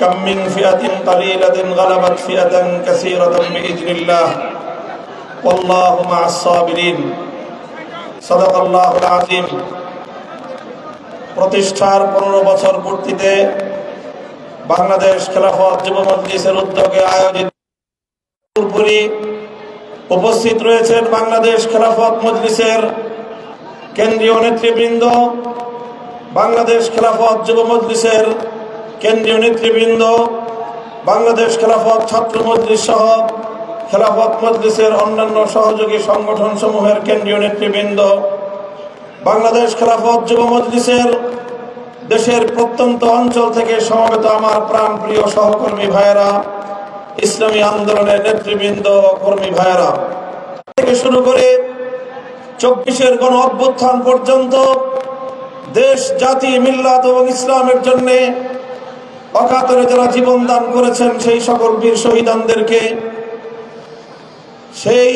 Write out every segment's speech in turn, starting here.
كم من فئة قليلة غلبت فئة كثيرة بإذن الله والله مع الصابرين صدق الله العظيم প্রতিষ্ঠার পনেরো বছর পূর্তিতে বাংলাদেশ খেলাফত যুব মজলিসের উদ্যোগে আয়োজিত পুরোপুরি উপস্থিত রয়েছেন বাংলাদেশ খেলাফত মজলিসের কেন্দ্রীয় নেতৃবৃন্দ বাংলাদেশ খেলাফত যুব মজলিসের কেন্দ্রীয় নেতৃবৃন্দ, বাংলাদেশ খেলাফত ছাত্র মজলিস সহ খেলাফত মজলিসের অন্যান্য সহযোগী সংগঠন সমূহের কেন্দ্রীয় নেতৃবৃন্দ, বাংলাদেশ খেলাফত যুব মজলিসের দেশের প্রত্যন্ত অঞ্চল থেকে সমবেত আমার প্রাণ প্রিয় সহকর্মী ভাইয়েরা, ইসলামী আন্দোলনের নেতৃবৃন্দ, কর্মী ভাইয়েরা। থেকে শুরু করে চব্বিশের গণ অভ্যুত্থান পর্যন্ত দেশ, জাতি, মিল্লাত এবং ইসলামের জন্যে অকাতরে যারা জীবন দান করেছেন সেই সকল বীর শহীদানদেরকে, সেই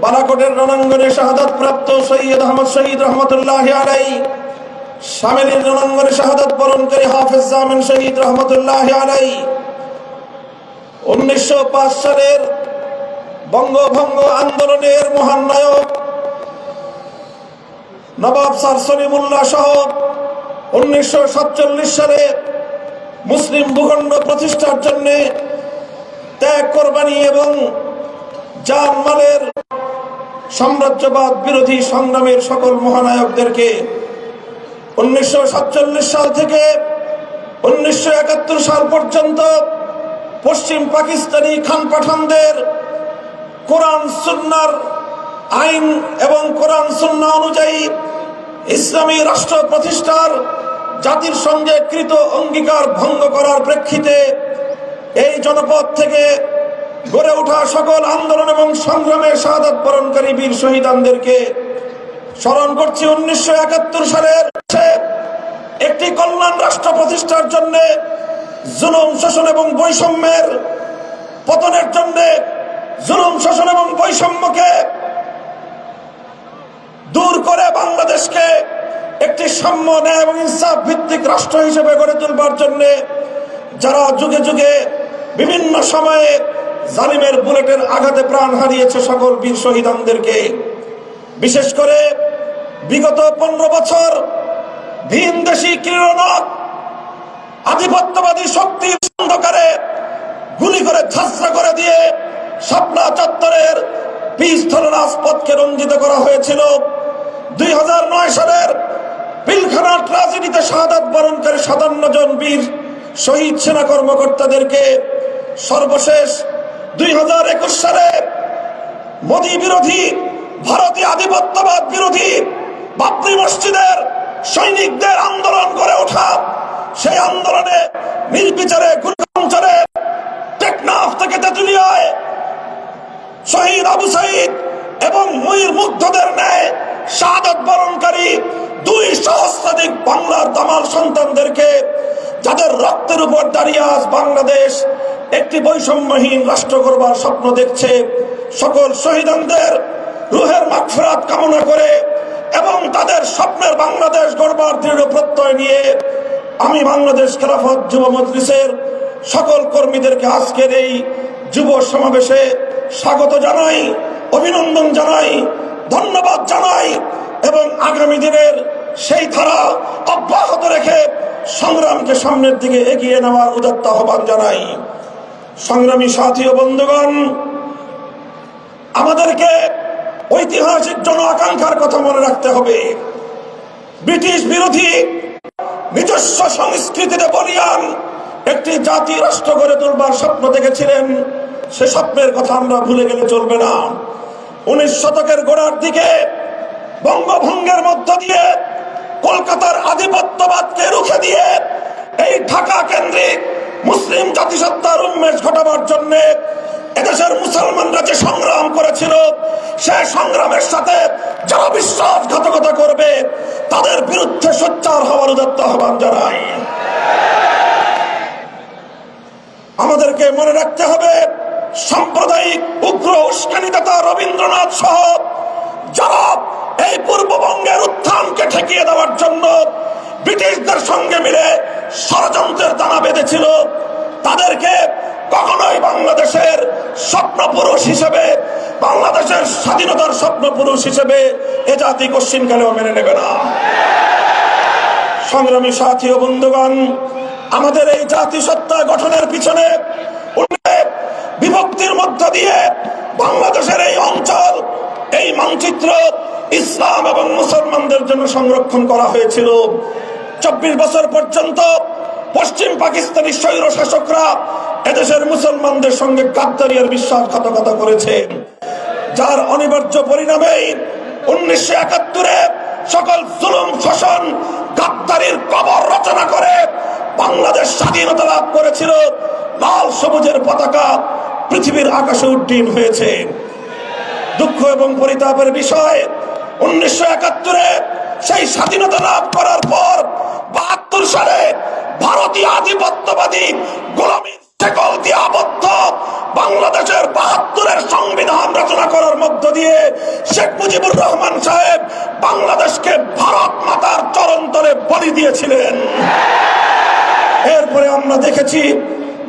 বালাকোটের রণাঙ্গনে শাহাদাত প্রাপ্ত সৈয়দ আহমদ শহীদ রহমতুল্লাহ আলাই সামিলের রণাঙ্গনে শাহাদাত বরণকারী হাফেজ জামিন শহীদ রহমতুল্লাহ আলাই, উনিশশো পাঁচ সালের বঙ্গভঙ্গ আন্দোলনের মহান নায়ক নবাব স্যার সলিমুল্লাহ সহ উনিশশো সালে মুসলিম ভূখণ্ড প্রতিষ্ঠার জন্য ত্যাগ কোরবানি এবং জান মালের সাম্রাজ্যবাদ বিরোধী সংগ্রামের সকল মহানায়কদেরকে উনিশশো সাতচল্লিশ সাল থেকে উনিশশো একাত্তর সাল পর্যন্ত পশ্চিম পাকিস্তানি খান পাঠানদের কোরআন সুন্নার আইন এবং কোরআন সুন্না অনুযায়ী ইসলামী রাষ্ট্র প্রতিষ্ঠার জাতির সঙ্গে কৃত অঙ্গীকার ভঙ্গ করার প্রেক্ষিতে এই জনপদ থেকে গড়ে ওঠা সকল আন্দোলন এবং সংগ্রামে শাহাদাত বরণকারী বীর শহীদানদেরকে স্মরণ করছি, উনিশশো একাত্তর সালের একটি কল্যাণ রাষ্ট্র প্রতিষ্ঠার জন্য জুলুম, শোষণ এবং বৈষম্যের পতনের জন্য জুলুম, শোষণ এবং বৈষম্যকে দূর করে বাংলাদেশকে একটি সাম্য ন্যায় এবং ইনসাফ ভিত্তিক রাষ্ট্র হিসেবে গড়ে তুলবার জন্য যারা যুগে যুগে বিভিন্ন সময়ে জালিমের বুলেটের আঘাতে প্রাণ হারিয়েছে সকল বীর শহীদানদেরকে, বিশেষ করে বিগত পনেরো বছর ভিন দেশি ক্রীড়নক, আধিপত্যবাদী শক্তির অন্ধকারে গুলি করে ঝাঁসরা করে দিয়ে শাপলা চত্বরের পিস্তল রাজপথকে রঞ্জিত করা হয়েছিল। দুই সালের পিলখানার ট্রাজেডিতে শাহাদাত বরণকারী সাতান্ন জন বীর, শহীদ সেনা কর্মকর্তাদেরকে সর্বশেষ দুই হাজার একুশ সালে মোদী বিরোধী ভারতীয় আধিপত্যবাদ বিরোধী বাবরি মসজিদের সৈনিকদের আন্দোলন করে ওঠা। সেই আন্দোলনে নির্বিচারে গুলচরে টেকনাফ থেকে তেতুলিয়ায় শহীদ আবু সাইদ এবং ময়ূর মুগ্ধদের ন্যায় শাহাদত বরণকারী দুই সহস্রাধিক বাংলার দামাল সন্তানদেরকে যাদের রক্তের উপর দাঁড়িয়ে আজ বাংলাদেশ একটি বৈষম্যহীন রাষ্ট্র করবার স্বপ্ন দেখছে, সকল শহীদানদের রুহের মাগফিরাত কামনা করে এবং তাদের স্বপ্নের বাংলাদেশ গড়বার দৃঢ় প্রত্যয় নিয়ে আমি বাংলাদেশ খেলাফত যুব মজলিসের সকল কর্মীদেরকে আজকের এই যুব সমাবেশে স্বাগত জানাই, অভিনন্দন জানাই, ধন্যবাদ জানাই এবং আগামী দিনের সেই ধারা অব্যাহত রেখে সংগ্রামকে সামনের দিকে এগিয়ে নেওয়ার উদাত্ত আহ্বান জানাই। সংগ্রামী সাথী ও বন্ধুগণ, আমাদেরকে ঐতিহাসিক জন আকাঙ্ক্ষার কথা মনে রাখতে হবে। ব্রিটিশ বিরোধী নিজস্ব সংস্কৃতিতে বলিয়ান একটি জাতি রাষ্ট্র গড়ে তুলবার স্বপ্ন দেখেছিলেন। সে স্বপ্নের কথা আমরা ভুলে গেলে চলবে না। উনিশ শতকের গোড়ার দিকে বঙ্গভঙ্গের মধ্য দিয়ে কলকাতার আধিপত্যবাদকে রুখে দিয়ে এই ঢাকা কেন্দ্রিক মুসলিম জাতিসত্তার উন্মেষ ঘটাবার জন্য এদেশের মুসলমানরা যে সংগ্রাম করেছিল, সে সংগ্রামের সাথে যারা বিশ্বাসঘাতকতা করবে, তাদের বিরুদ্ধে সোচ্চার হওয়ার উদত্ত আহ্বান জানাই। আমাদেরকে মনে রাখতে হবে, সাম্প্রদায়িক উগ্র উস্কানিদাতা রবীন্দ্রনাথ সহ যারা এই পূর্ববঙ্গের উত্থানকে ঠেকিয়ে দেওয়ার জন্য ব্রিটিশদের সঙ্গে মিলে ষড়যন্ত্রের দানা বেঁধেছিল। তাদেরকে কখনোই বাংলাদেশের স্বপ্নপুরুষ হিসেবে, বাংলাদেশের স্বাধীনতার স্বপ্নপুরুষ হিসেবে এ জাতি কশ্চিনকালেও মেনে নেবে না। সংগ্রামী সাথী ও বন্ধুগণ, আমাদের এই জাতিসত্তা গঠনের পিছনে বিভক্তির মধ্য দিয়ে বাংলাদেশের এই অঞ্চল, এই মানচিত্র ইসলাম এবং মুসলমানদের জন্য সংরক্ষণ করা হয়েছিল। চব্বিশ বছর পর্যন্ত পশ্চিম পাকিস্তানি স্বৈর শাসকরা এদেশের মুসলমানদের সঙ্গে গাদ্দারি বিশ্বাসঘাতকতা করেছে। যার অনিবার্য পরিণামেই উনিশশো একাত্তরে সকল জুলুম শোষণ গাদ্দারির কবর রচনা করে বাংলাদেশ স্বাধীনতা লাভ করেছিল। লাল সবুজের পতাকা পৃথিবীর আকাশে উড্ডীন হয়েছে। দুঃখ এবং পরিতাপের বিষয় উনিশশো একাত্তরে সেই স্বাধীনতা লাভ করার পর বাহাত্তর সালে ভারতীয় আধিপত্যবাদী গোলামীর শেকল দিয়ে বাংলাদেশের বাহাত্তরের সংবিধান রচনা করার মধ্য দিয়ে শেখ মুজিবুর রহমান সাহেব বাংলাদেশকে ভারত মাতার চরন্তরে বলি দিয়েছিলেন। এরপরে আমরা দেখেছি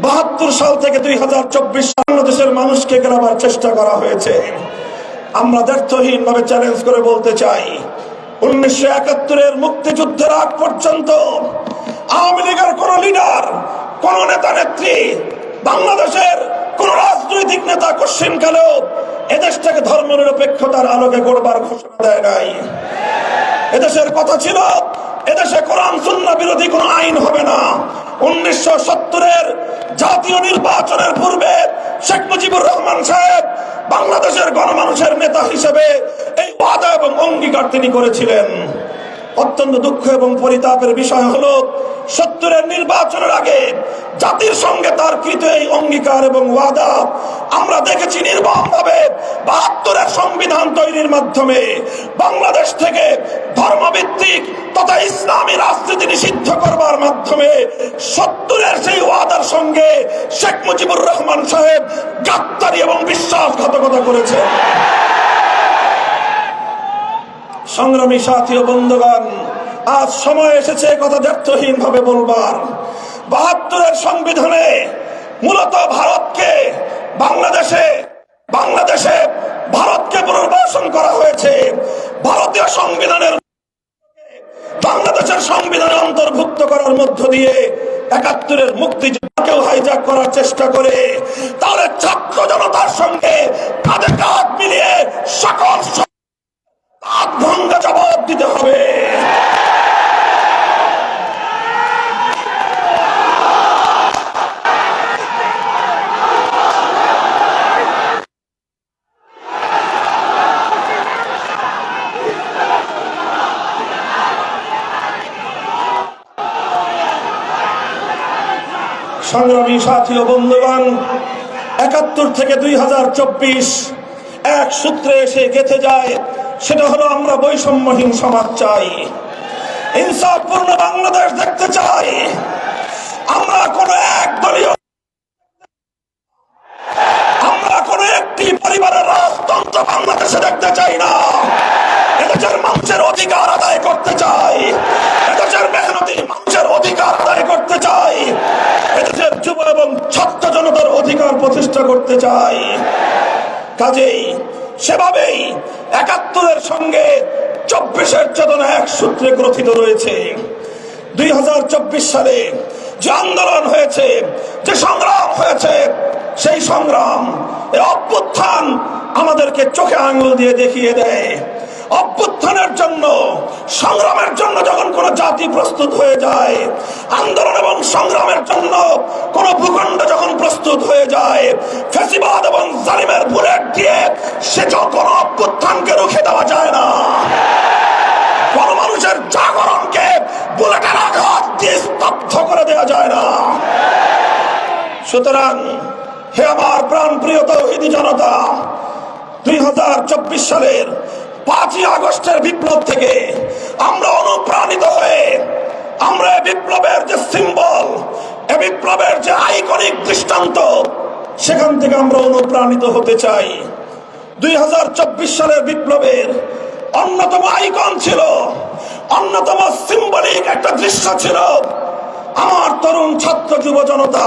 বাহাত্তর সাল থেকে দুই হাজার চব্বিশ বাংলাদেশের মানুষকে গেলাবার চেষ্টা করা হয়েছে। আমরা দ্ব্যর্থহীন ভাবে চ্যালেঞ্জ করে বলতে চাই। উনিশশো একাত্তরের মুক্তিযুদ্ধের আগ পর্যন্ত আওয়ামী লীগের কোন লিডার কোন নেতা নেত্রী, বাংলাদেশের কোন রাজনৈতিক নেতা কোশ্চিন কালেও এদেশটাকে ধর্ম নিরপেক্ষতার আলোকে গড়বার ঘোষণা দেয় নাই। এদেশের কথা ছিল এদেশে কোরআন সুন্না বিরোধী কোনো আইন হবে না। উনিশশো সত্তরের জাতীয় নির্বাচনের পূর্বে শেখ মুজিবুর রহমান সাহেব বাংলাদেশের গণমানুষের নেতা হিসেবে এই ওয়াদা এবং অঙ্গীকার তিনি করেছিলেন। অত্যন্ত দুঃখ এবং পরিতাপের বিষয় হলো, সত্তরের নির্বাচনের আগে জাতির সঙ্গে তার কৃত এই অঙ্গীকার এবং ওয়াদা আমরা দেখেছি নির্মম ভাবে বাহাত্তরের সংবিধান তৈরির মাধ্যমে বাংলাদেশ থেকে ধর্মভিত্তিক তথা ইসলামী রাজনীতি নিষিদ্ধ করবার মাধ্যমে সত্তরের সেই ওয়াদার সঙ্গে শেখ মুজিবুর রহমান সাহেব গাত্তারি এবং বিশ্বাসঘাতকতা করেছেন সংগ্রামী সাথী ও বন্ধুগণ, আজ সময় এসেছে কথা দ্ব্যর্থহীন ভাবে বলবার। বাহাত্তরের সংবিধানে মূলত ভারতকে বাংলাদেশে বাংলাদেশে ভারতকে পুনর্বাসন করা হয়েছে। ভারতীয় সংবিধানের বাংলাদেশের সংবিধানে অন্তর্ভুক্ত করার মধ্য দিয়ে একাত্তরের মুক্তিযুদ্ধকেও হাইজাক করার চেষ্টা করে। তাহলে ছাত্র জনতার সঙ্গে কাঁধে কাঁধ মিলিয়ে সকল ভাঙ্গা জবাব দিতে হবে। সংগ্রামী সাথী ও বন্ধুগণ, একাত্তর থেকে দুই এক সূত্রে এসে গেঁথে যায় সেটা হলো আমরা বৈষম্যহীন সমাজ চাই। ইনসাফপূর্ণ বাংলাদেশ দেখতে চাই। আমরা কোন এক দলীয় আমরা কোন একটি পরিবারের রাজতন্ত্র বাংলাদেশে দেখতে চাই না। এদেশের মানুষের অধিকার আদায় করতে চাই। এদেশের মেহনতি মানুষের অধিকার আদায় করতে চাই। এদেশের যুব এবং ছাত্র জনতার অধিকার প্রতিষ্ঠা করতে চাই। কাজেই সেভাবেই একাত্তরের সঙ্গে চব্বিশের চেতনা এক সূত্রে গ্রথিত রয়েছে। দুই হাজার চব্বিশ সালে যে আন্দোলন হয়েছে, যে সংগ্রাম হয়েছে, সেই সংগ্রাম অভ্যুত্থান আমাদেরকে চোখে আঙুল দিয়ে দেখিয়ে দেয়। অভ্যুত্থানের জন্য, সংগ্রামের জন্য যখন কোন জাতি প্রস্তুত হয়ে যায়, আন্দোলন এবং সংগ্রামের জন্য কোন ভূখণ্ড যখন প্রস্তুত হয়ে যায়, ফেসিবাদ এবং জালিমের বুলেট দিয়ে সে যখন অভ্যুত্থানকে রুখে দেওয়া যায় না। কোন মানুষের জাগরণকে বুলেটের আঘাত দিয়ে স্তব্ধ করে দেওয়া যায় না। সুতরাং হে আমার প্রাণ প্রিয় তৌহিদি জনতা, দুই হাজার চব্বিশ সালের পাঁচই আগস্টের বিপ্লব থেকে আমরা অনুপ্রাণিত হয়ে আমরা বিপ্লবের যে সিম্বল, এ বিপ্লবের যে আইকনিক দৃষ্টান্ত, সেখান থেকে আমরা অনুপ্রাণিত হতে চাই। দুই হাজার চব্বিশ সালের বিপ্লবের অন্যতম আইকন ছিল, অন্যতম সিম্বলিক একটা দৃশ্য ছিল। আমার তরুণ ছাত্র যুব জনতা,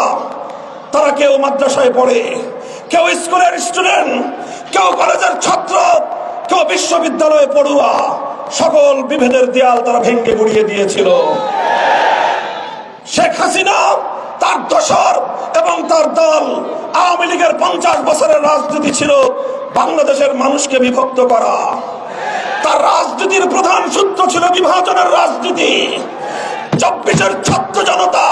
তারা কেউ মাদ্রাসায় পড়ে, কেউ স্কুলের স্টুডেন্ট কেউ কলেজের ছাত্র কেউ বিশ্ববিদ্যালয়ে পড়ুয়া, সকল বিভেদের দেয়াল তারা ভেঙ্গে গুড়িয়ে দিয়েছিল। শেখ হাসিনা, তার দশর এবং তার দল আওয়ামী লীগের পঞ্চাশ বছরের রাজনীতি ছিল বাংলাদেশের মানুষকে বিভক্ত করা। তার রাজনীতির প্রধান সূত্র ছিল বিভাজনের রাজনীতি। চব্বিশের ছাত্র জনতা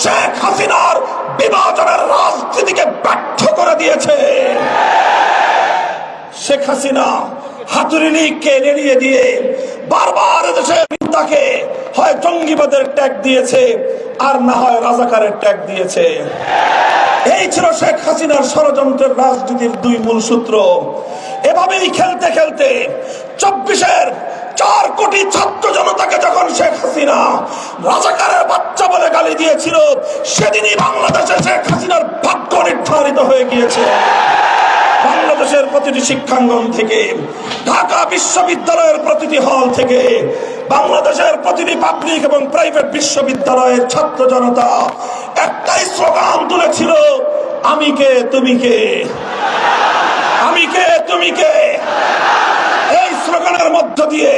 শেখ হাসিনার বিভাজনের রাজনীতিকে ব্যর্থ করে দিয়েছে। শেখ হাসিনা হাতুড়ি লীগকে এড়িয়ে দিয়ে বারবার দেশের তাকে হয় জঙ্গিবাদের ট্যাগ দিয়েছে, আর না হয় রাজাকারের ট্যাগ দিয়েছে। এই ছিল শেখ হাসিনার ষড়যন্ত্রের রাজনীতির দুই মূল সূত্র। এভাবেই খেলতে খেলতে চব্বিশের চার কোটি ছাত্র জনতাকে যখন শেখ হাসিনা রাজাকারের বাচ্চা বলে গালি দিয়েছিল, সেদিনই বাংলাদেশে শেখ হাসিনার ভাগ্য নির্ধারিত হয়ে গিয়েছে। বাংলাদেশের প্রতিটি শিক্ষাঙ্গন থেকে, ঢাকা বিশ্ববিদ্যালয়ের প্রতিটি হল থেকে, বাংলাদেশের প্রতিটি পাবলিক এবং প্রাইভেট বিশ্ববিদ্যালয়ের ছাত্র জনতা একটাই স্লোগান তুলেছিল, আমি কে, তুমি কে? আমি কে, তুমি কে? এই স্লোগানের মধ্য দিয়ে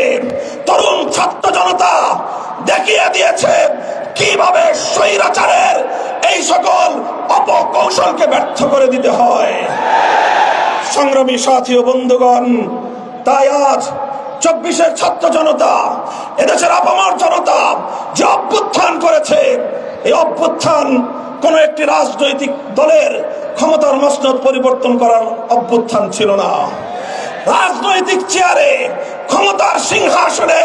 তরুণ ছাত্র জনতা দেখিয়ে দিয়েছে, কীভাবে স্বৈরাচারের এই সকল অপকৌশলকে ব্যর্থ করে দিতে হয়? সংগ্রামী সাথী ও বন্ধুগণ, তাই আজ চব্বিশের ছাত্র জনতা, এদেশের আপামার জনতা যে অভ্যুত্থান করেছে, এই অভ্যুত্থান কোন একটি রাজনৈতিক দলের ক্ষমতার মসনদ পরিবর্তন করার অভ্যুত্থান ছিল না। রাজনৈতিক চেয়ারে ক্ষমতার সিংহাসনে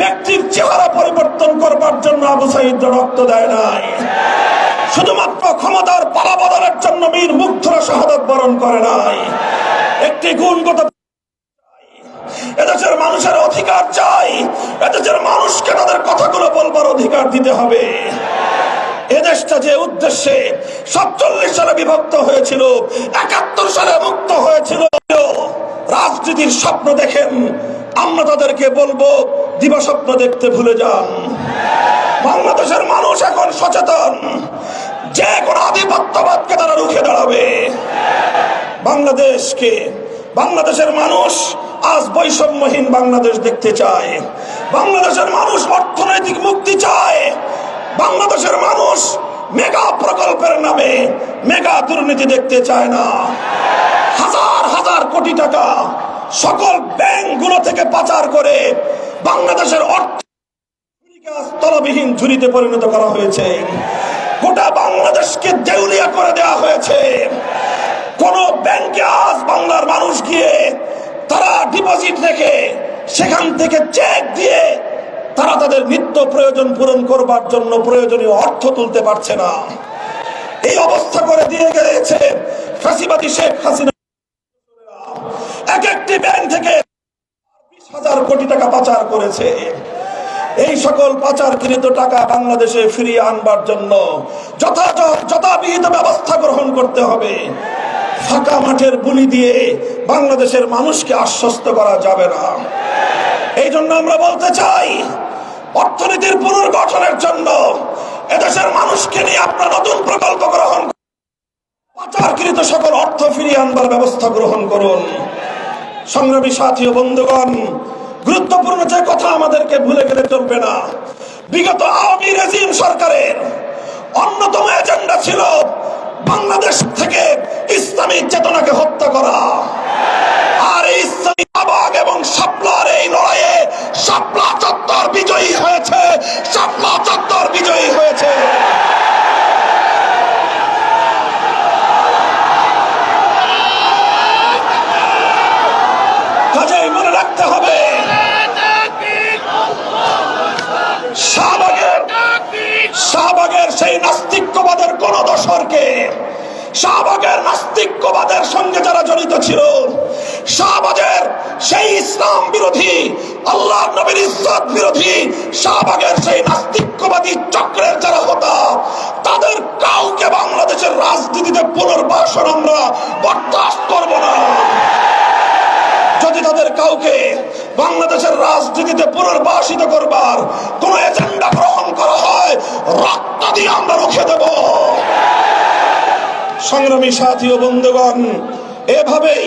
ব্যক্তির চেহারা পরিবর্তন করবার জন্য আবু সাইদ রক্ত দেয় নাই। শুধুমাত্র ক্ষমতার পালা বদলের জন্য বীর মুগ্ধরা শাহাদত বরণ করে নাই। একটি গুণগত এদেশের মানুষের অধিকার চাই। এদেশের মানুষকে তাদের কথাগুলো বলবার অধিকার দিতে হবে। এদেশটা যে উদ্দেশ্যে সাতচল্লিশ সালে বিভক্ত হয়েছিল, একাত্তর সালে মুক্ত হয়েছিল, রাজনীতির স্বপ্ন দেখেন, আমরা তাদেরকে বলব দিবা স্বপ্ন দেখতে ভুলে যান। বাংলাদেশের মানুষ এখন সচেতন। যে কোনো আধিপত্যবাদকে তারা রুখে দাঁড়াবে। বাংলাদেশকে, বাংলাদেশের মানুষ আজ বৈষম্যহীন বাংলাদেশ দেখতে চায়। বাংলাদেশের মানুষ অর্থনৈতিক মুক্তি চায়। বাংলাদেশের মানুষ মেগা প্রকল্পের নামে মেগা দুর্নীতি দেখতে চায় না। হাজার হাজার কোটি টাকা সকল ব্যাংকগুলো থেকে পাচার করে বাংলাদেশের অর্থ তলবিহীন ঝুড়িতে পরিণত করা হয়েছে। গোটা বাংলাদেশকে দেউলিয়া করে দেওয়া হয়েছে। কোন ব্যাংকে আজ বাংলার মানুষ গিয়ে তারা ডিপোজিট রেখে সেখান থেকে চেক দিয়ে তারা তাদের নিত্য প্রয়োজন পূরণ করবার জন্য প্রয়োজনীয় অর্থ তুলতে পারছে না। এই অবস্থা করে দিয়ে গেছে ফাঁসিবাদী শেখ হাসিনা। এক একটি ব্যাংক থেকে বিশ হাজার কোটি টাকা পাচার করেছে। এই সকল পাচারকৃত টাকা বাংলাদেশে ফিরিয়ে আনবার জন্য যথাযথ, যথাবিহিত ব্যবস্থা গ্রহণ করতে হবে ফাঁকা মাঠের বুলি দিয়ে বাংলাদেশের মানুষকে আশ্বস্ত করা যাবে না এই জন্য আমরা বলতে চাই, অর্থনীতির পুনর্গঠনের জন্য এদেশের মানুষকে নিয়ে আপনার নতুন প্রকল্প গ্রহণ। পাচারকৃত সকল অর্থ ফিরিয়ে আনবার ব্যবস্থা গ্রহণ করুন সংগ্রামী সাথী বন্ধুগণ গুরুত্বপূর্ণ যে কথা আমাদেরকে ভুলে গেলে চলবে না। বিগত আওয়ামী রেজিম সরকারের অন্যতম এজেন্ডা ছিল বাংলাদেশ থেকে ইসলামী চেতনাকে হত্যা করা। আর ইসলামী আবাগ এবং শাপলার এই লড়াইয়ে শাপলা চত্বর বিজয়ী হয়েছে, শাপলা চত্বর বিজয়ী হয়েছে। কাজেই মনে রাখতে হবে শাহবাগের সেই নাস্তিক্যবাদের কোন সম্পর্কে শাহবাগের নাস্তিক্যবাদের সঙ্গে যারা জড়িত ছিল, শাহবাগের সেই ইসলাম বিরোধী, আল্লাহ নবীর ইজ্জত বিরোধী, শাহবাগের সেই নাস্তিক্যবাদী চক্রের যারা হতা, তাদের কাউকে বাংলাদেশের রাজনীতিতে পুনর্বাসন আমরা বরদাস্ত করব না। যদি তাদের কাউকে বাংলাদেশের রাজনীতিতে পুনর্বাসিত করবার কোন এজেন্ডা গ্রহণ করা হয়, রক্ত দিয়ে আমরা রুখে দেব। সংগ্রামী সাথী ও বন্ধুগণ, এভাবেই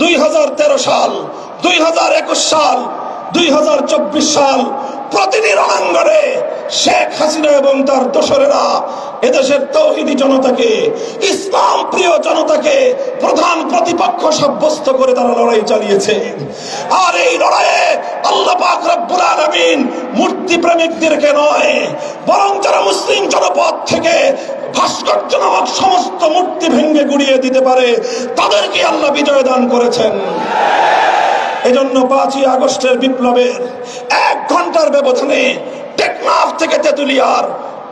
দুই হাজার তেরো সাল, দুই হাজার একুশ সাল, দুই হাজার চব্বিশ সাল প্রতিটি রণাঙ্গনে শেখ হাসিনা এবং তার দোসরেরা এদেশের তৌহিদি জনতাকে, ইসলাম প্রিয় জনতাকে প্রধান প্রতিপক্ষ সাব্যস্ত করে তারা লড়াই চালিয়েছে। আর এই লড়াইয়ে আল্লাহ পাক রব্বুল আলামিন মূর্তি প্রেমিকদেরকে নয়, বরং যারা মুসলিম জনপদ থেকে ভাস্কর্য নামক সমস্ত মূর্তি ভেঙ্গে গুড়িয়ে দিতে পারে, তাদেরকে আল্লাহ বিজয় দান করেছেন। এজন্য পাঁচই আগস্টের বিপ্লবের এক ঘণ্টার ব্যবধানে টেকনাফ থেকে তেতুলিয়ার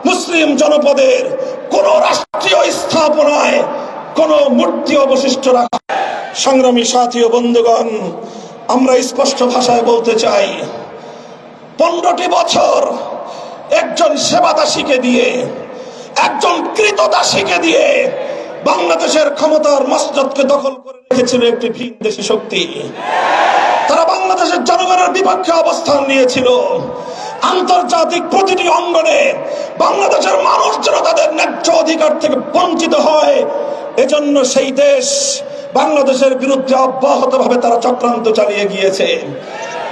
মুসলিম জনপদের কোন রাষ্ট্রীয় স্থাপনায় কোন মূর্তি অবশিষ্ট রাখা সংগ্রামী সাথী ও বন্ধুগণ, আমরা স্পষ্ট ভাষায় বলতে চাই, পনেরোটি বছর একজন সেবাদাসীকে দিয়ে, একজন কৃতদাসীকে দিয়ে বাংলাদেশের ক্ষমতার মসজদকে দখল করে রেখেছিল একটি ভিন দেশি শক্তি। তারা বাংলাদেশের জনগণের বিপক্ষে অবস্থান নিয়েছিল। আন্তর্জাতিক প্রতিটি অঙ্গনে বাংলাদেশের মানুষ যেন তাদের ন্যায্য অধিকার থেকে বঞ্চিত হয়, এজন্য সেই দেশ বাংলাদেশের বিরুদ্ধে অব্যাহতভাবে তারা চক্রান্ত চালিয়ে গিয়েছে।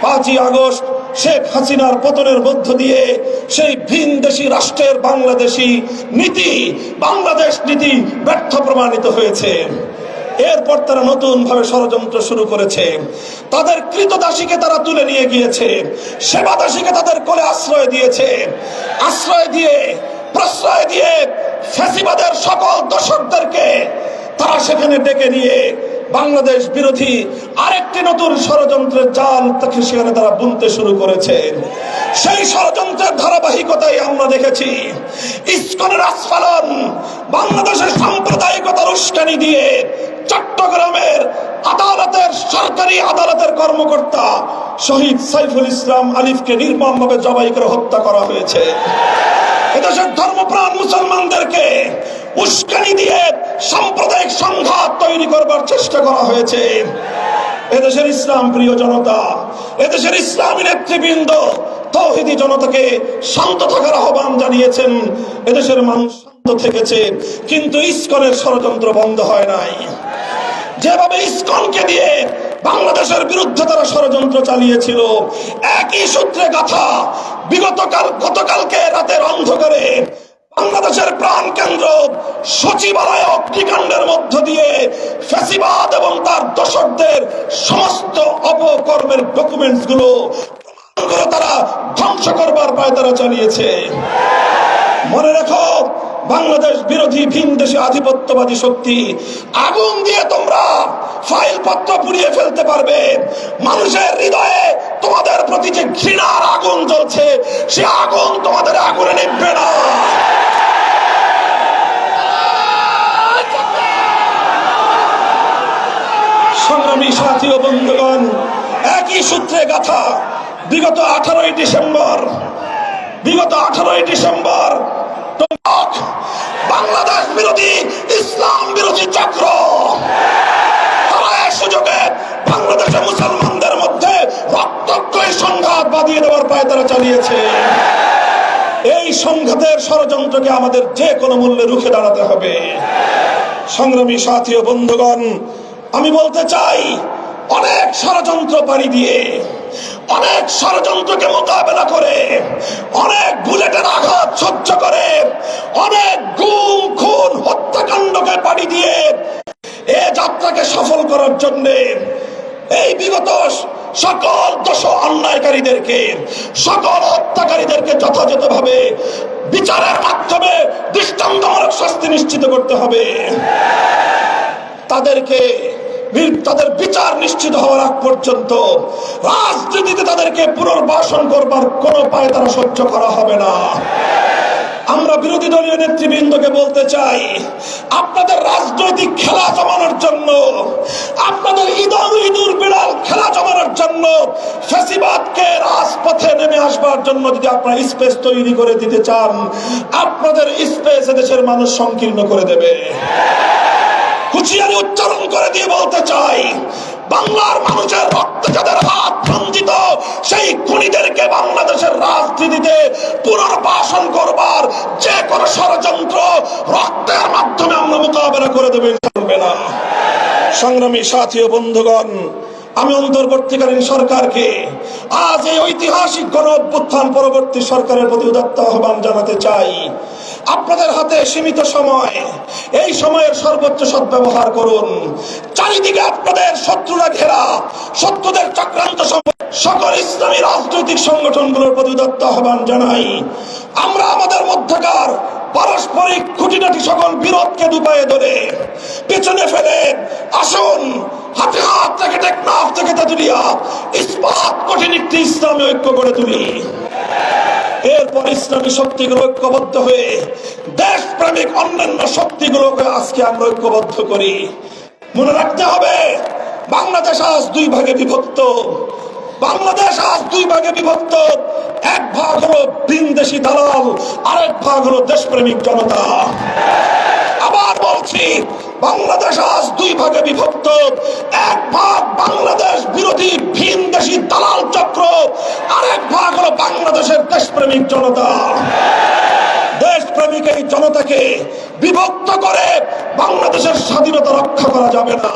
পাঁচই আগস্ট শেখ হাসিনার পতনের মধ্য দিয়ে সেই ভিন দেশি রাষ্ট্রের বাংলাদেশি নীতি, বাংলাদেশ নীতি ব্যর্থ প্রমাণিত হয়েছে। এরপর তারা নতুন ভাবে ষড়যন্ত্র শুরু করেছে। তাদের কৃতদাসীকে তারা তুলে নিয়ে গিয়েছে। সেবাদাসীকে তাদের কোলে আশ্রয় দিয়েছে। আশ্রয় দিয়ে, প্রশ্রয় দিয়ে ফেসিবাদের সকল দর্শকদেরকে তারা সেখানে ডেকে নিয়ে বাংলাদেশ বিরোধী আরেকটি নতুন ষড়যন্ত্রের জাল তাকে সেখানে তারা বুনতে শুরু করেছে। সেই ষড়যন্ত্রের ধারাবাহিকতাই আমরা দেখেছি। ইস্কনের আস্ফালন বাংলাদেশের সাম্প্রদায়িকতার উস্কানি দিয়ে চট্টগ্রামের আদালতের সরকারি আদালতের কর্মকর্তা শহীদ সাইফুল ইসলাম আলিফকে নির্মমভাবে জবাই করে হত্যা করা হয়েছে। এদেশের ধর্মপ্রাণ মুসলমানদেরকে উস্কানি দিয়ে সাম্প্রদায়িক সংঘাত তৈরি করবার চেষ্টা করা হয়েছে। এদেশের ইসলাম, প্রিয় জনতা, এদেশের ইসলামী নেতৃবৃন্দ, তৌহিদি জনতাকে শান্ত থাকার আহ্বান জানিয়েছেন। এদেশের মানুষ শান্ত থেকেছে, কিন্তু ইস্কনের ষড়যন্ত্র বন্ধ হয় নাই। যেভাবে ইস্কনকে দিয়ে বাংলাদেশের বিরুদ্ধে তারা ষড়যন্ত্র চালিয়েছিল, একই সূত্রে গাথা বিগত কাল গতকালকে রাতের অন্ধকারে বাংলাদেশের প্রাণ কেন্দ্র, সচিবালয় অগ্নিকাণ্ডের মধ্য দিয়ে ফ্যাসিবাদ এবং তার দশকদের সমস্ত অপকর্মের ডকুমেন্টসগুলো তারা ধ্বংস করবার পায় তারা চালিয়েছে। মনে রেখো, বাংলাদেশ বিরোধী ভিন দেশে আধিপত্যবাদী শক্তি, আগুন দিয়ে তোমরা ফাইল পত্র পুড়িয়ে ফেলতে পারবে। মানুষের হৃদয়ে তোমাদের প্রতি যে ঘৃণার আগুন জ্বলছে, সে আগুন তোমাদের আগুনে নিভবে না। সংগ্রামী সাথী ও বন্ধুগণ, একই সূত্রে গাথা, বিগত আঠারোই ডিসেম্বর, বিগত আঠারোই ডিসেম্বর বাংলাদেশ বিরোধী ইসলাম বিরোধী চক্র তারা সুযোগে বাংলাদেশের মুসলমানদের মধ্যে রক্তক্ষয়ী সংঘাত বাঁধিয়ে দেওয়ার পায় তারা চালিয়েছে। এই সংঘাতের ষড়যন্ত্রকে আমাদের যে কোনো মূল্যে রুখে দাঁড়াতে হবে। সংগ্রামী সাথী ও বন্ধুগণ আমি বলতে চাই, অনেক ষড়যন্ত্র পাড়ি দিয়ে, অনেক ষড়যন্ত্রকে মোকাবেলা করে, অনেক বুলেটের আঘাত সহ্য করে, অনেক গুম, খুন, হত্যাকাণ্ডকে পাড়ি দিয়ে এ যাত্রাকে সফল করার জন্যে এই বিগত সকল দোষ অন্যায়কারীদেরকে, সকল হত্যাকারীদেরকে যথাযথভাবে বিচারের মাধ্যমে দৃষ্টান্তমূলক শাস্তি নিশ্চিত করতে হবে। তাদেরকে তাদের বিচার নিশ্চিত হওয়ার আগ পর্যন্ত রাজনীতিতে তাদেরকে পুনর্বাসন করবার কোনো পায় তারা সহ্য করা হবে না। আমরা বিরোধী দলীয় নেতৃবৃন্দকে বলতে চাই, আপনাদের রাজনৈতিক খেলা জমানোর জন্য, আপনাদের ইদম ইদুর বিড়াল খেলা জমানোর জন্য ফেসিবাদকে রাজপথে নেমে আসবার জন্য যদি আপনারা স্পেস তৈরি করে দিতে চান, আপনাদের স্পেস দেশের মানুষ সংকীর্ণ করে দেবে। হুঁশিয়ারি উচ্চারণ করে দিয়ে বলতে চাই, বাংলার মানুষের রক্ত যাদের হাত রঞ্জিত, সেই খুনিদেরকে বাংলাদেশের রাজনীতিতে পুনর্বাসন করবার যে কোনো ষড়যন্ত্র রক্তের মাধ্যমে আমরা মোকাবেলা করে দেবে চলবে না। সংগ্রামী সাথী ও বন্ধুগণ, আমি অন্তর্বর্তীকালীন সরকারকে আজ এই ঐতিহাসিক গণ অভ্যুত্থান পরবর্তী সরকারের প্রতি উদাত্ত আহ্বান জানাতে চাই। আপনাদের হাতে সীমিত সময়। এই সময়ের সর্বোচ্চ সদ্ব্যবহার করুন। চারিদিকে আপনাদের শত্রুরা ঘেরা, শত্রুদের চক্রান্ত সকল ইসলামী রাজনৈতিক সংগঠনগুলোর প্রতি উদাত্ত আহ্বান জানাই। আমরা আমাদের মধ্যকার, পারস্পরিক খুঁটিনাটি সকল বিরোধকে দুপায়ে ধরে, পেছনে ফেলে আসুন। হাতে হাত থেকে টেকনাফ থেকে তেতুলিয়া ইস্পাত কঠিন একটি ইসলামী ঐক্য করে তুলি। এরপর ইসলামী শক্তিগুলো ঐক্যবদ্ধ হয়ে দেশপ্রেমিক অন্যান্য শক্তিগুলোকে আজকে আমরা ঐক্যবদ্ধ করি। মনে রাখতে হবে, বাংলাদেশ আজ দুই ভাগে বিভক্ত। বাংলাদেশ আজ দুই ভাগে বিভক্ত। এক ভাগ হলো ভিনদেশি দালাল, আরেক ভাগ হলো দেশপ্রেমিক জনতা। আবার বলছি বাংলাদেশ আজ দুই ভাগে বিভক্ত। এক ভাগ বাংলাদেশ বিরোধী ভিন দেশি দালাল চক্র, আরেক ভাগ হলো বাংলাদেশের দেশপ্রেমিক জনতা। দেশপ্রেমিক এই জনতাকে বিভক্ত করে বাংলাদেশের স্বাধীনতা রক্ষা করা যাবে না।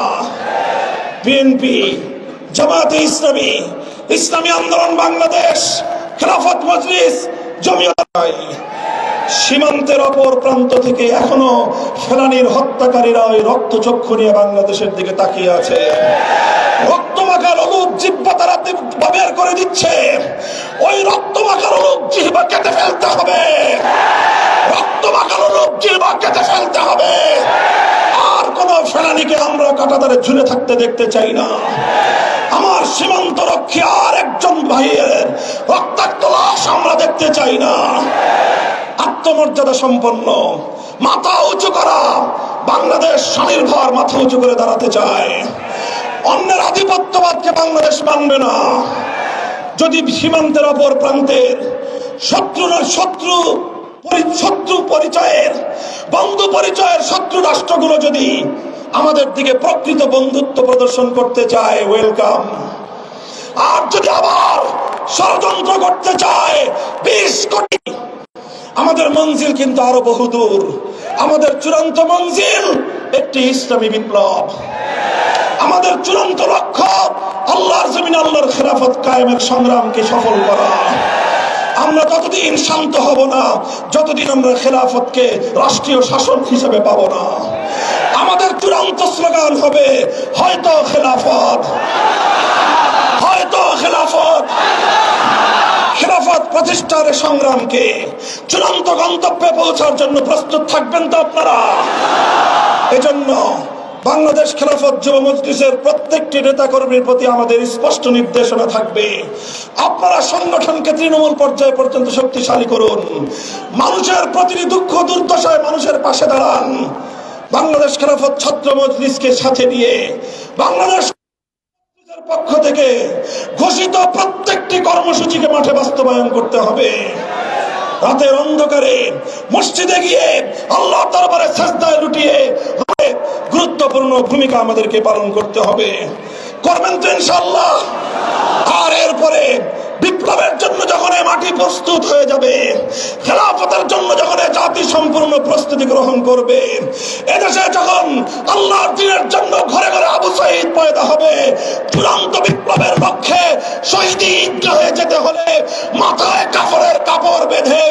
বিএনপি জামাতে ইসলামী ইসলামী আন্দোলন বাংলাদেশ, খেলাফত মজলিস, জমিয়ত সীমান্তের অপর প্রান্ত থেকে এখনও ফেলানির হত্যাকারীরা ওই রক্ত রক্তচক্ষু নিয়ে বাংলাদেশের দিকে তাকিয়ে আছে। বের করে দিচ্ছে। ওই কেটে ফেলতে হবে। কেটে ফেলতে হবে। আর কোন ফেলানিকে আমরা কাটাতারে ঝুলে থাকতে দেখতে চাই না। আমার সীমান্ত রক্ষী আর একজন ভাইয়ের রক্তাক্ত লাশ আমরা দেখতে চাই না। আত্মমর্যাদা সম্পন্ন। মাথা উঁচু করা। বাংলাদেশ স্বনির্ভর মাথা উঁচু করে দাঁড়াতে চায়। অন্যের আধিপত্যবাদকে বাংলাদেশ মানবে না। যদি সীমান্তের অপর প্রান্তের শত্রুরা শত্রু শত্রু পরিচয়ের, বন্ধু পরিচয়ের শত্রু রাষ্ট্রগুলো যদি আমাদের দিকে প্রকৃত বন্ধুত্ব প্রদর্শন করতে চায় ওয়েলকাম আর যদি আবার ষড়যন্ত্র করতে চায়, বিশ কোটি আমাদের মঞ্জিল কিন্তু আরও বহুদূর। আমাদের চূড়ান্ত মঞ্জিল একটি ইসলামী বিপ্লব। আমাদের চূড়ান্ত লক্ষ্য আল্লাহর জমিন আল্লাহর খেলাফত কায়েমের সংগ্রামকে সফল করা। আমরা ততদিন শান্ত হব না, যতদিন আমরা খেলাফতকে রাষ্ট্রীয় শাসন হিসেবে পাব না। আমাদের চূড়ান্ত স্লোগান হবে, হয়তো খেলাফত হয়তো খেলাফত। খেলাফত প্রতিষ্ঠার সংগ্রামকে চূড়ান্ত গন্তব্যে পৌঁছার জন্য প্রস্তুত থাকবেন তো আপনারা। এজন্য বাংলাদেশ খেলাফত যুব মজলিসের প্রত্যেকটি নেতাকর্মীর প্রতি আমাদের স্পষ্ট নির্দেশনা থাকবে। আপনারা সংগঠনকে তৃণমূল পর্যায় পর্যন্ত শক্তিশালী করুন। মানুষের প্রতিটি দুঃখ দুর্দশায় মানুষের পাশে দাঁড়ান। বাংলাদেশ খেলাফত ছাত্র মজলিসকে সাথে নিয়ে বাংলাদেশ পক্ষ থেকে ঘোষিত প্রত্যেকটি কর্মসূচিকে মাঠে বাস্তবায়ন করতে হবে। রাতের অন্ধকারে মসজিদে গিয়ে আল্লাহ দরবারে সাজদায় লুটিয়ে গুরুত্বপূর্ণ ভূমিকা আমাদেরকে পালন করতে হবে। করবেন তো ইনশাল্লাহ আর এরপরে বিপ্লবের জন্য যখন মাটি প্রস্তুত হয়ে যাবে, খেলাফতের জন্য যখন জাতি সম্পূর্ণ প্রস্তুতি গ্রহণ করবে, এদেশে আল্লাহর দিনের জন্য ঘরে ঘরে আবু সাইদ পয়দা হবে। চূড়ান্ত বিপ্লবের লক্ষ্যে শহীদ ঈদগাহে যেতে হলে মাথায় কাপড়ের কাপড় বেঁধে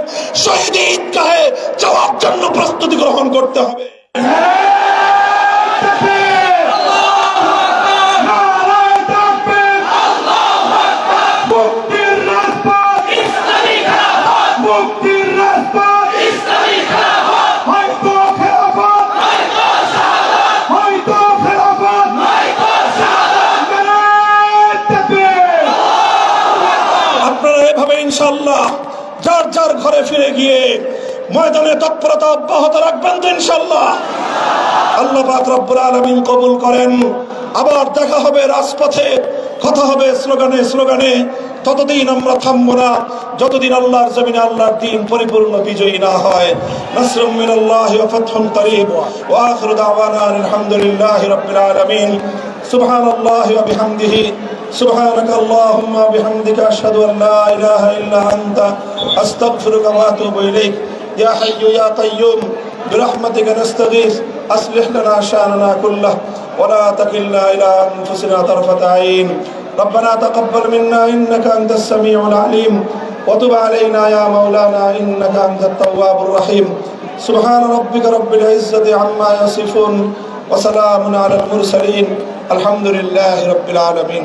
শহীদ ঈদগাহে যাওয়ার জন্য প্রস্তুতি গ্রহণ করতে হবে নারায় তাকবীর মুক্তির রাজপথ মুক্তির রাজপথ হয়তো খেলাফত হয়তো খেলাফত নারায় তাকবীর আপনারা এভাবে ইনশাল্লাহ যার যার ঘরে ফিরে গিয়ে ময়দানে তৎপরতা অব্যাহত রাখবেন তো ইনশাল্লাহ আল্লাহ পাক রব্বুল আলামিন কবুল করেন। আবার দেখা হবে রাজপথে, কথা হবে স্লোগানে স্লোগানে, ততদিন আমরা থামবো না। যতদিন আল্লাহর জমিনে আল্লাহর দিন পরিপূর্ণ বিজয়ী না হয়। নাসরুম মিনাল্লাহি ওয়া ফাতহুন করিব ওয়া আখিরু দাওয়ানা আলহামদুলিল্লাহি রাব্বিল আলামিন। সুবহানাল্লাহি ওয়া বিহামদিহি। سبحانك اللهم وبحمدك أشهد أن لا إله إلا أنت أستغفرك وأتوب إليك. يا حي يا قيوم برحمتك نستغيث. أصلح لنا شأننا كله ولا تكلنا إلى أنفسنا طرفة عين. ربنا تقبل منا إنك أنت السميع العليم. وتب علينا يا مولانا إنك أنت التواب الرحيم. سبحان ربك رب العزة عما يصفون وسلام على المرسلين. الحمد لله رب العالمين.